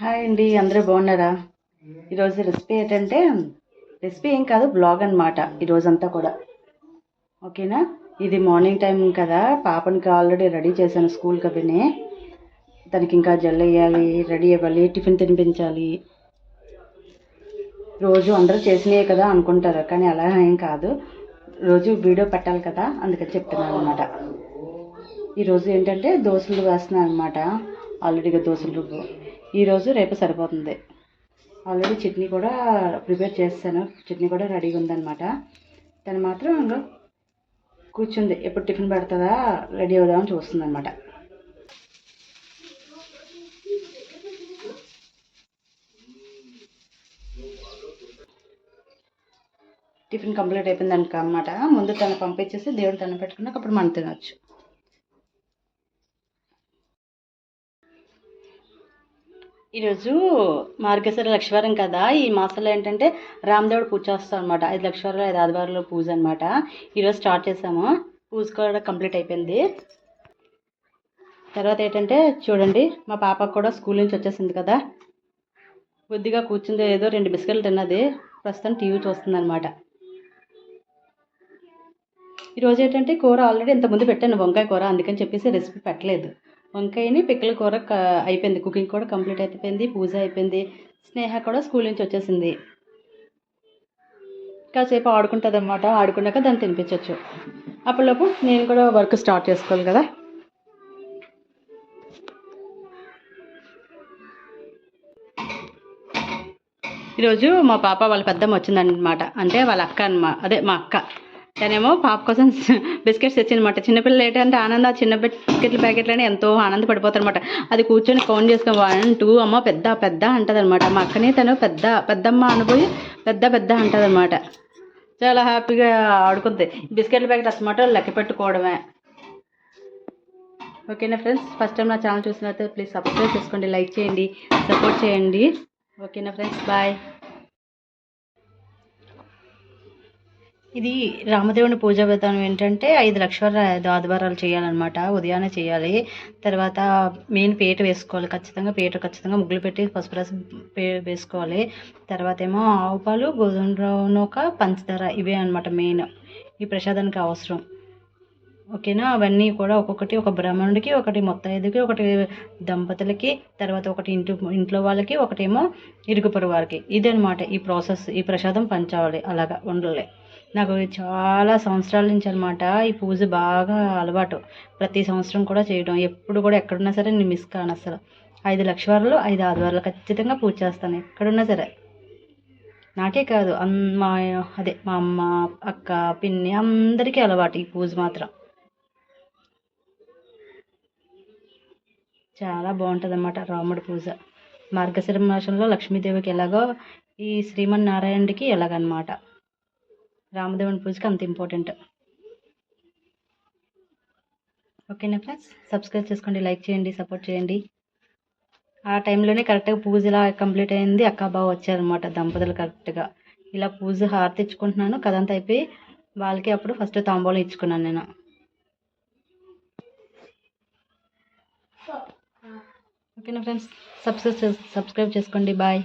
Hi అండి అందరూ బాగున్నారా? ఈరోజు రెసిపీ ఏంటంటే రెసిపీ ఏం కాదు బ్లాగ్ అనమాట ఈరోజంతా కూడా. ఓకేనా? ఇది మార్నింగ్ టైం కదా పాపనికి ఆల్రెడీ రెడీ చేశాను స్కూల్కి అవినే దానికి ఇంకా జల్ వేయాలి రెడీ అవ్వాలి టిఫిన్ తినిపించాలి. రోజు అందరూ చేసినాయి కదా అనుకుంటారు కానీ అలా ఏం కాదు. రోజు వీడియో పెట్టాలి కదా అందుకని చెప్తున్నాను అనమాట ఈరోజు ఏంటంటే దోశలు వేస్తున్నాను అనమాట ఆల్రెడీగా దోశలు ఈరోజు రేపు సరిపోతుంది. ఆల్రెడీ చట్నీ కూడా ప్రిపేర్ చేస్తాను. చట్నీ కూడా రెడీగా ఉందన్నమాట. తను మాత్రం ఇంకా కూర్చుంది. ఎప్పుడు టిఫిన్ పెడుతుందా రెడీ అవుదామని చూస్తుంది అనమాట టిఫిన్ కంప్లీట్ అయిపోయింది అనమాట ముందు తను పంపించేసి దేవుడు తను పెట్టుకున్నాక అప్పుడు మనం తినవచ్చు ఈరోజు మార్గశిర లక్షవారం కదా. ఈ మాసంలో ఏంటంటే రామదేవుడు పూజ చేస్తాం అనమాట ఐదు లక్షవారాలు ఐదు ఆదివారంలో పూజ అనమాట ఈరోజు స్టార్ట్ చేసాము. పూజ కూడా కంప్లీట్ అయిపోయింది. తర్వాత ఏంటంటే చూడండి మా పాప కూడా స్కూల్ నుంచి వచ్చేసింది కదా. కొద్దిగా కూర్చుంది ఏదో రెండు బిస్కెట్లు తిన్నది. ప్రస్తుతం టీవీ చూస్తుంది అనమాట ఈరోజు ఏంటంటే కూర ఆల్రెడీ ఇంతకుముందు పెట్టాను వంకాయ కూర అందుకని చెప్పేసి రెసిపీ పెట్టలేదు. వంకాయని పిక్కల కూర అయిపోయింది. కుకింగ్ కూడా కంప్లీట్ అయిపోయింది. పూజ అయిపోయింది. స్నేహ కూడా స్కూల్ నుంచి వచ్చేసింది. కాసేపు ఆడుకుంటుంది అనమాట ఆడుకున్నాక దాన్ని తినిపించవచ్చు అప్పటిలోపు నేను కూడా వర్క్ స్టార్ట్ చేసుకోవాలి కదా. ఈరోజు మా పాప వాళ్ళ పెద్దమ్మ వచ్చిందనమాట అంటే వాళ్ళ అక్క అనమా అదే మా అక్క. తనేమో పాప కోసం బిస్కెట్స్ తెచ్చిందనమాట చిన్నపిల్లలు ఏంటంటే ఆనంద చిన్న బిస్కెట్ల ప్యాకెట్లని ఎంతో ఆనందపడిపోతారనమాట అది కూర్చొని కౌంట్ చేసుకుని వన్ టూ అమ్మ పెద్ద పెద్ద అంటదనమాట మా అక్కనే తను పెద్ద పెద్దమ్మ అనబోయి పెద్ద పెద్ద అంటదనమాట చాలా హ్యాపీగా ఆడుకుంది. బిస్కెట్ల ప్యాకెట్ అసమాట లెక్క పెట్టుకోవడమే. ఓకేనా ఫ్రెండ్స్? ఫస్ట్ టైం నా ఛానల్ చూసినట్లయితే ప్లీజ్ సబ్స్క్రైబ్ చేసుకోండి లైక్ చేయండి సపోర్ట్ చేయండి. ఓకేనా ఫ్రెండ్స్? బాయ్. ఇది రామదేవుని పూజా విధానం ఏంటంటే ఐదు లక్షల ఆదివారాలు చేయాలన్నమాట. ఉదయాన్నే చేయాలి. తర్వాత మెయిన్ పేట వేసుకోవాలి. ఖచ్చితంగా పేట ఖచ్చితంగా ముగ్గులు పెట్టి పసుపు రసం వేసుకోవాలి. తర్వాత ఏమో ఆవు పాలు గోధుమ ఒక పంచదార ఇవే అనమాట మెయిన్ ఈ ప్రసాదానికి అవసరం. ఓకేనా? అవన్నీ కూడా ఒక్కొక్కటి ఒక బ్రాహ్మణుడికి ఒకటి మొత్తైదుకి ఒకటి దంపతులకి తర్వాత ఒకటి ఇంటి ఇంట్లో వాళ్ళకి ఒకటేమో ఇరుగు వారికి. ఇదనమాట ఈ ప్రాసెస్. ఈ ప్రసాదం పంచాలి. అలాగా ఉండలే నాకు చాలా సంవత్సరాల నుంచి అనమాట ఈ పూజ బాగా అలవాటు. ప్రతి సంవత్సరం కూడా చేయడం ఎప్పుడు కూడా ఎక్కడున్నా సరే నేను మిస్ కాను అసలు. ఐదు లక్షవారాలు ఐదు ఆదివారాలు ఖచ్చితంగా పూజ చేస్తాను. ఎక్కడున్నా సరే. నాకే కాదు. అన్ మా అదే మా అమ్మ అక్క పిన్ని అందరికీ అలవాటు ఈ పూజ మాత్రం. చాలా బాగుంటుంది అన్నమాట రాముడి పూజ. మార్గశిర మాసంలో లక్ష్మీదేవికి ఎలాగో ఈ శ్రీమన్నారాయణుడికి ఎలాగనమాట రామదేవుని పూజకి అంత ఇంపార్టెంట్. ఓకేనా ఫ్రెండ్స్? సబ్స్క్రైబ్ చేసుకోండి లైక్ చేయండి సపోర్ట్ చేయండి. ఆ టైంలోనే కరెక్ట్గా పూజ ఇలా కంప్లీట్ అయింది అక్క బావ వచ్చారనమాట దంపతులు కరెక్ట్గా. ఇలా పూజ హారతి ఇచ్చుకుంటున్నాను కదంతా అయిపోయి వాళ్ళకి అప్పుడు ఫస్ట్ తాంబూలం ఇచ్చుకున్నాను నేను. ఓకేనా ఫ్రెండ్స్? సబ్స్క్రైబ్ సబ్స్క్రైబ్ చేసుకోండి బాయ్.